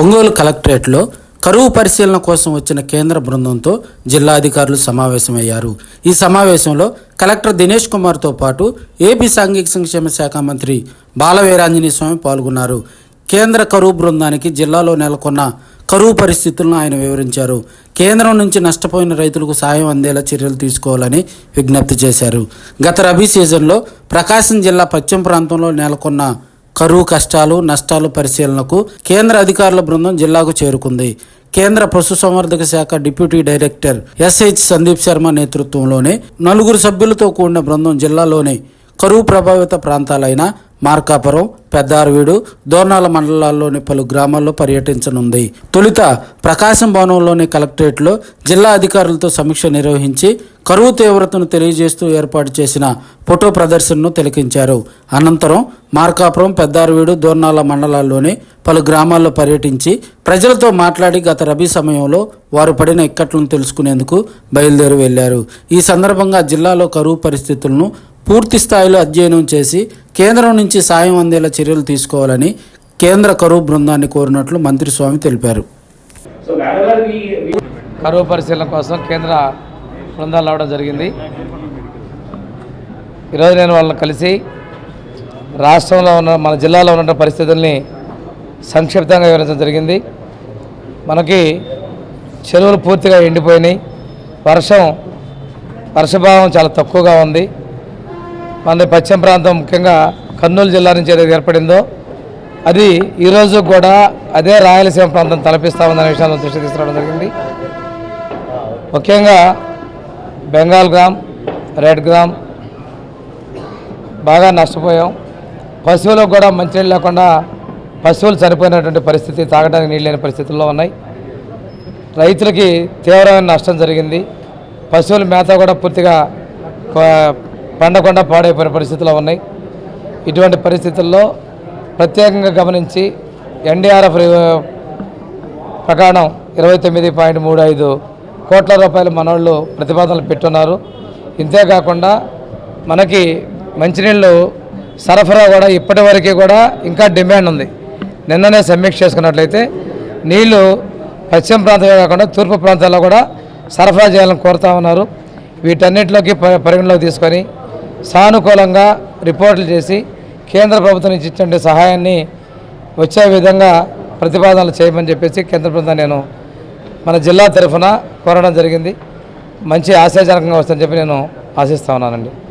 ఒంగోలు కలెక్టరేట్లో కరువు పరిశీలన కోసం వచ్చిన కేంద్ర బృందంతో జిల్లా అధికారులు సమావేశమయ్యారు. ఈ సమావేశంలో కలెక్టర్ దినేష్ కుమార్తో పాటు ఏపీ సాంఘిక సంక్షేమ శాఖ మంత్రి బాలవీరాంజనేయ స్వామి పాల్గొన్నారు. కేంద్ర కరువు బృందానికి జిల్లాలో నెలకొన్న కరువు పరిస్థితులను ఆయన వివరించారు. కేంద్రం నుంచి నష్టపోయిన రైతులకు సాయం అందేలా చర్యలు తీసుకోవాలని విజ్ఞప్తి చేశారు. గత రబీ సీజన్లో ప్రకాశం జిల్లా పశ్చిమ ప్రాంతంలో నెలకొన్న కరువు కష్టాలు నష్టాలు పరిశీలనకు కేంద్ర అధికారుల బృందం జిల్లాకు చేరుకుంది. కేంద్ర పశుసంవర్ధక శాఖ deputy director SH Sandeep Sharma నేతృత్వంలోనే నలుగురు సభ్యులతో కూడిన బృందం జిల్లాలోని కరువు ప్రభావిత ప్రాంతాలైన మార్కాపురం పెద్దారవీడు దోర్నాల మండలాల్లోని పలు గ్రామాల్లో పర్యటించనుంది. తొలుత ప్రకాశం భవనంలోని కలెక్టరేట్లో జిల్లా అధికారులతో సమీక్ష నిర్వహించి కరువు తీవ్రతను తెలియజేస్తూ ఏర్పాటు చేసిన ఫోటో ప్రదర్శనను తిలకించారు. అనంతరం మార్కాపురం పెద్దారవీడు దోర్నాల మండలాల్లోని పలు గ్రామాల్లో పర్యటించి ప్రజలతో మాట్లాడి గత రబీ సమయంలో వారు పడిన ఇక్కట్లను తెలుసుకునేందుకు బయలుదేరి వెళ్ళారు ఈ సందర్భంగా జిల్లాలో కరువు పరిస్థితులను పూర్తి స్థాయిలో అధ్యయనం చేసి కేంద్రం నుంచి సాయం అందేలా చర్యలు తీసుకోవాలని కేంద్ర కరువు బృందాన్ని కోరినట్లు మంత్రి స్వామి తెలిపారు. కరువు పరిశీలన కోసం కేంద్ర బృందాలు రావడం జరిగింది. ఈరోజు నేను వాళ్ళని కలిసి రాష్ట్రంలో ఉన్న మన జిల్లాలో ఉన్న పరిస్థితుల్ని సంక్షిప్తంగా వివరించడం జరిగింది. మనకి చెరువులు పూర్తిగా ఎండిపోయినాయి. వర్షం వర్షభావం చాలా తక్కువగా ఉంది. మన పశ్చిమ ప్రాంతం ముఖ్యంగా కర్నూలు జిల్లా నుంచి ఏదైతే ఏర్పడిందో అది ఈరోజు కూడా అదే రాయలసీమ ప్రాంతం తలపిస్తా ఉందనే విషయాన్ని దృష్టి తీసుకురావడం జరిగింది. ముఖ్యంగా బెంగాల్ గ్రామ్ రెడ్ గ్రామ్ బాగా నష్టపోయాం. పశువులకు కూడా మంచినీళ్ళు లేకుండా పశువులు చనిపోయినటువంటి పరిస్థితి తాగడానికి నీళ్ళు లేని పరిస్థితుల్లో ఉన్నాయి. రైతులకి తీవ్రమైన నష్టం జరిగింది. పశువుల మేత కూడా పూర్తిగా పండకుండా పాడైపోయిన పరిస్థితులు ఉన్నాయి. ఇటువంటి పరిస్థితుల్లో ప్రత్యేకంగా గమనించి ఎన్డీఆర్ఎఫ్ ప్రకారం ఇరవై తొమ్మిది పాయింట్ మూడు ఐదు కోట్ల రూపాయలు మనోళ్ళు ప్రతిపాదనలు పెట్టున్నారు. ఇంతేకాకుండా మనకి మంచినీళ్ళు సరఫరా కూడా ఇప్పటి వరకు కూడా ఇంకా డిమాండ్ ఉంది. నిన్ననే సమీక్ష చేసుకున్నట్లయితే నీళ్ళు పశ్చిమ ప్రాంతమే కాకుండా తూర్పు ప్రాంతాల్లో కూడా సరఫరా చేయాలని కోరుతా ఉన్నారు. వీటన్నిటిలోకి ప- పరిగణలోకి తీసుకొని సానుకూలంగా రిపోర్ట్లు చేసి కేంద్ర ప్రభుత్వం నుంచి ఇచ్చే సహాయాన్ని వచ్చే విధంగా ప్రతిపాదనలు చేయమని చెప్పేసి కేంద్ర ప్రభుత్వం నేను మన జిల్లా తరఫున కోరడం జరిగింది. మంచి ఆశాజనకంగా వస్తుందని చెప్పి నేను ఆశిస్తా ఉన్నానండి.